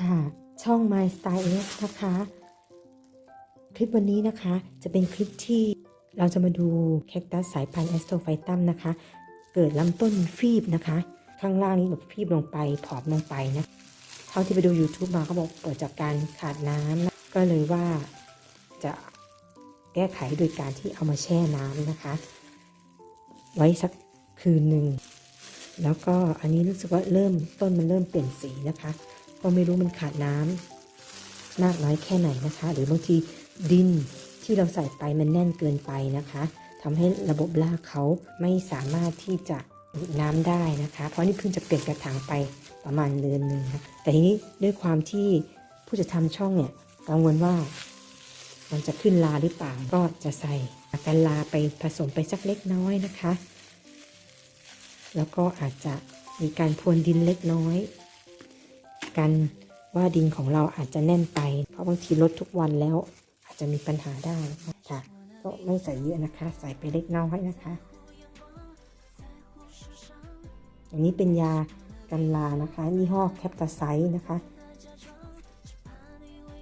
ค่ะ ช่อง My Style X นะคะ คลิปวันนี้นะคะจะเป็นคลิปที่เราจะมาดูแคคตัสสายพันธุ์แอสโตไฟตัมนะคะ เกิดลำต้นฟีบนะคะ ข้างล่างนี้แบบฟีบลงไปผอมลงไปนะเท่าที่ไปดู YouTube มาเขาบอกเกิดจากการขาดน้ำนะก็เลยว่าจะแก้ไขโดยการที่เอามาแช่น้ำนะคะ ไว้สักคืนหนึ่งแล้วก็อันนี้รู้สึกว่าเริ่มต้นมันเริ่มเปลี่ยนสีนะคะ ก็ไม่รู้มันขาดน้ำมากน้อยแค่ไหนนะคะ หรือบางทีดินที่เราใส่ไปมันแน่นเกินไปนะคะทำให้ระบบรากเขาไม่สามารถที่จะดูดน้ำได้นะคะ เพราะนี่เพิ่งจะเปลี่ยนกระถางไปประมาณเดือนหนึ่งนะแต่ทีนี้ด้วยความที่ผู้จะทำช่องเนี่ยกังวลว่ามันจะขึ้นลาหรือเปล่าก็จะใส่กันลาไปผสมไปสักเล็กน้อยนะคะ แล้วก็อาจจะมีการพรวนดินเล็กน้อย กันว่าดินของเราอาจจะแน่นไป เพราะบางทีลดทุกวันแล้วอาจจะมีปัญหาได้ค่ะ ก็ไม่ใส่เยอะนะคะ ใส่ไปเล็กน้อยนะคะ อันนี้เป็นยากันลานะคะยี่ห้อแคปตาไซนะคะ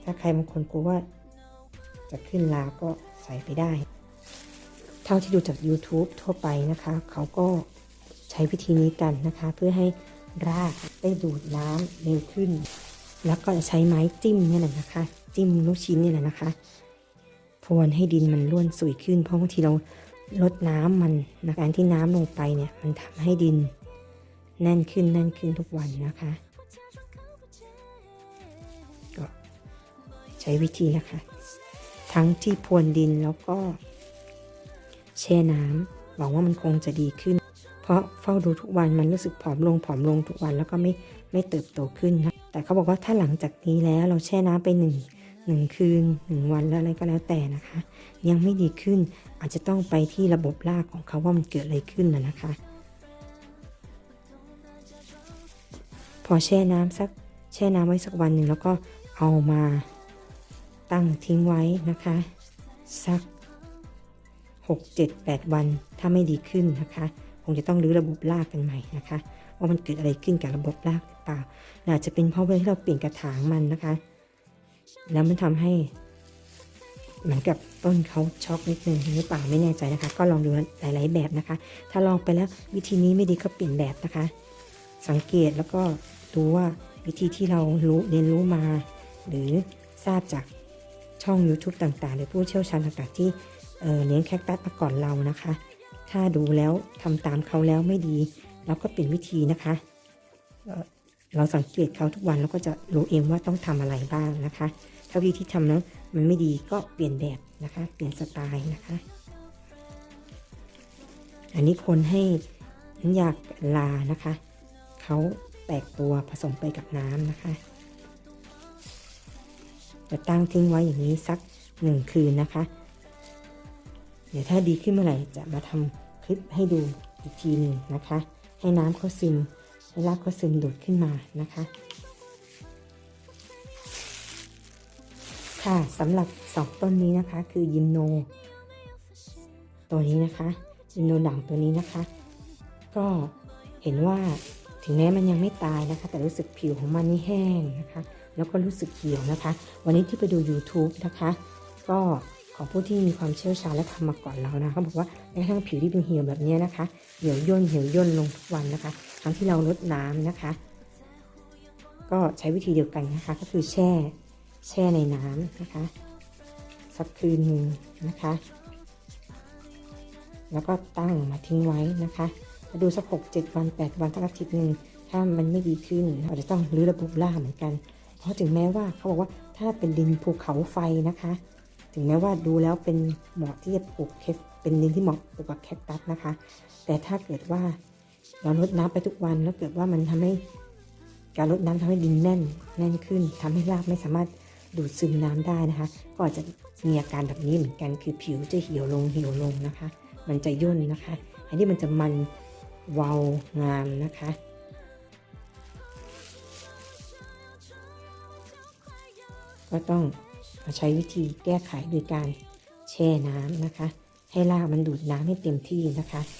ถ้าใครบางคนกลัวว่าจะขึ้นลาก็ใส่ไปได้ เท่าที่ดูจาก YouTube ทั่วไปนะคะ เขาก็ใช้วิธีนี้กันนะคะ เพื่อให้ รากได้ดูดน้ำเร็วขึ้น แล้วก็ใช้ไม้จิ้มเนี่ยแหละนะคะ จิ้มลูกชิ้นเนี่ยแหละนะคะพรวนให้ดินมันร่วนสุยขึ้น เพราะบางทีเราลดน้ำมันนะการที่น้ำลงไปเนี่ยมันทำให้ดินแน่นขึ้นแน่นขึ้นทุกวันนะคะ ก็ใช้วิธีนะคะ ทั้งที่พรวนดินแล้วก็แช่น้ำหวังว่ามันคงจะดีขึ้น เพราะเฝ้าดูทุกวันมันรู้สึกผอมลงผอมลงทุกวันแล้วก็ไม่ไม่เติบโตขึ้นนะแต่เขาบอกว่าถ้าหลังจากนี้แล้วเราแช่น้ำไปหนึ่งหนึ่งคืนหนึ่งวันแล้วอะไรก็แล้วแต่นะคะ ยังไม่ดีขึ้นอาจจะต้องไปที่ระบบรากของเขาว่ามันเกิดอะไรขึ้นนะนะคะ พอแช่น้ำสักแช่น้ำไว้สักวันหนึ่งแล้วก็เอามาตั้งทิ้งไว้นะคะ สัก 6 7 8 วันถ้าไม่ดีขึ้นนะคะ คงจะต้องรื้อระบบรากกันใหม่นะคะว่ามันเกิดอะไรขึ้นกับระบบรากหรือเปล่าอาจจะเป็นเพราะเวลาที่เราเปลี่ยนกระถางมันนะคะ แล้วมันทำให้เหมือนกับต้นเขาช็อกนิดนึงหรือเปล่าไม่แน่ใจนะคะ ก็ลองดูหลาย ๆ แบบนะคะ ถ้าลองไปแล้ววิธีนี้ไม่ดีก็เปลี่ยนแบบนะคะ สังเกตแล้วก็ดูว่าวิธีที่เรารู้เรียนรู้มา หรือทราบจากช่อง YouTube ต่าง ๆ หรือผู้เชี่ยวชาญต่าง ๆ ที่เเลี้ยงแคคตัสมาก่อนเรานะคะ ถ้าดูแล้วทำตามเขาแล้วไม่ดีเราก็เปลี่ยนวิธีนะคะ เราสังเกตเขาทุกวันเราก็จะรู้เองว่าต้องทำอะไรบ้างนะคะถ้าวิธีที่ทำแล้วมันไม่ดีก็เปลี่ยนแบบนะคะ เปลี่ยนสไตล์นะคะ อันนี้คนให้น้ำยาลานะคะเขาแตกตัวผสมไปกับน้ำนะคะ จะตั้งทิ้งไว้อย่างนี้สักหนึ่งคืนนะคะ ดี๋ยวถ้าดีขึ้นเมื่อไหร่จะมาทำคลิปให้ดูอีกทีหนึ่งนะคะ ให้น้ำเขาซึมให้รากเขาซึมดูดขึ้นมานะคะ ค่ะสำหรับสองต้นนี้นะคะ คือยิมโน ตัวนี้นะคะยิมโนด่างตัวนี้นะคะ ก็เห็นว่าถึงแม้มันยังไม่ตายนะคะ แต่รู้สึกผิวของมันนี่แห้งนะคะ แล้วก็รู้สึกเหี่ยวนะคะ วันนี้ที่ไปดู YouTube นะคะ ก็ ของผู้ที่มีความเชี่ยวชาญและทำมาก่อนเรานะเขาบอกว่าแม้กระทั่งผิวที่เป็นเหี่ยวแบบนี้นะคะเหี่ยวย่นเหี่ยวย่นลงทุกวันนะคะทั้งที่เราลดน้ำนะคะ ก็ใช้วิธีเดียวกันนะคะ ก็คือแช่ แช่ในน้ำนะคะ สักคืนหนึ่งนะคะ แล้วก็ตั้งมาทิ้งไว้นะคะมาดูสักหกเจ็ดวันแปดวันสักอาทิตย์หนึ่งถ้ามันไม่ดีขึ้นเราจะต้องรื้อระบบราเหมือนกัน เพราะถึงแม้ว่าเขาบอกว่าถ้าเป็นดินภูเขาไฟนะคะ ถึงแม้ว่าดูแล้วเป็นเหมาะที่จะปลูกเคเป็นดินที่เหมาะปลูกกับแคคตัสนะคะ แต่ถ้าเกิดว่าเราลดน้ำไปทุกวันแล้วเกิดว่ามันทำให้การลดน้ำทำให้ดินแน่นแน่นขึ้นทำให้รากไม่สามารถดูดซึมน้ำได้นะคะ ก็อาจจะมีอาการแบบนี้เหมือนกันคือผิวจะเหี่ยวลงเหี่ยวลงนะคะ มันจะย่นนะคะ อันนี้มันจะมันเวาวงามนะคะก็ต้อง มาใช้วิธีแก้ไขโดยการแช่น้ำนะคะ ให้รากมันดูดน้ำให้เต็มที่นะคะ